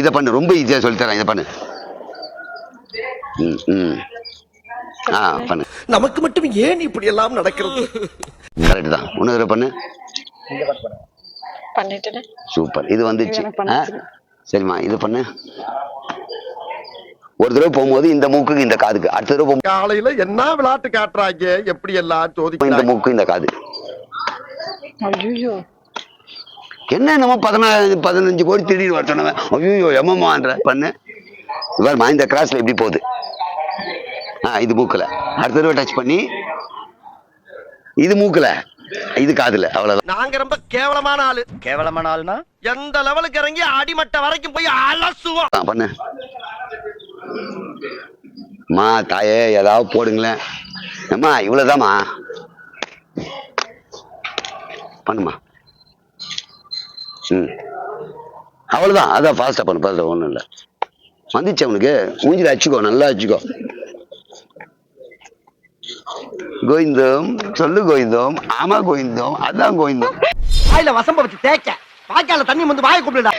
இதை பண்ணு ரொம்ப ஈஸியாக சொல்லித்தரேன் இதை பண்ணு. ம் ம். ஆ பண்ணு. நமக்கு மட்டும் ஏன் இப்படி எல்லாம் நடக்கிறது? கரெக்ட் தான். தடவை பண்ணு. பண்ணிட்டேன். சூப்பர் இது வந்துச்சு? சரிம்மா இது பண்ணு. ஒரு தடவை போகும்போது இந்த மூக்குக்கு இந்த காதுக்கு. அடுத்த தடவை போகும்போது காலையில என்ன விளையாட்டு காட்டுறாங்க? எப்படி எல்லாம் இந்த சோதிக்கிறாங்க? மூக்கு இந்த காது. ஐயோ என்ன நம்ம பதினாலு பதினஞ்சு கோடி திடீர்னு வர சொன்னவன். ஐயோ எம்மம்மான்ற பண்ணு. இவர் இந்த கிராஸ்ல எப்படி போகுது. ஆ இது மூக்குல. அடுத்த தடவை டச் பண்ணி. இது மூக்குல. இது காதுல. அவ்வளவுதான். நாங்க ரொம்ப கேவலமான ஆளு. கேவலமான ஆள்னா? எந்த லெவலுக்கு இறங்கி அடிமட்ட வரைக்கும் போய் அலசுவோம். பண்ணு. அம்மா தாயே ஏதாவது போடுங்களேன். அம்மா இவ்வளவுதாம்மா. பண்ணுமா ம். அவ்வளவுதான். அதான் ஃபாஸ்டா பண்ணு. ஃபாஸ்டா ஒன்றும் இல்லை. வந்துச்சு அவனுக்கு. மூஞ்சில அச்சுக்கோ நல்லா அச்சுக்கோ கோவிந்தம் சொல்லு கோவிந்தம். ஆமா கோவிந்தம். அதான் கோவிந்தம். வாயில வசம்ப வச்சு தேய்க்க. வாய்க்கால தண்ணி வந்து வாயை கூப்பிடுடா.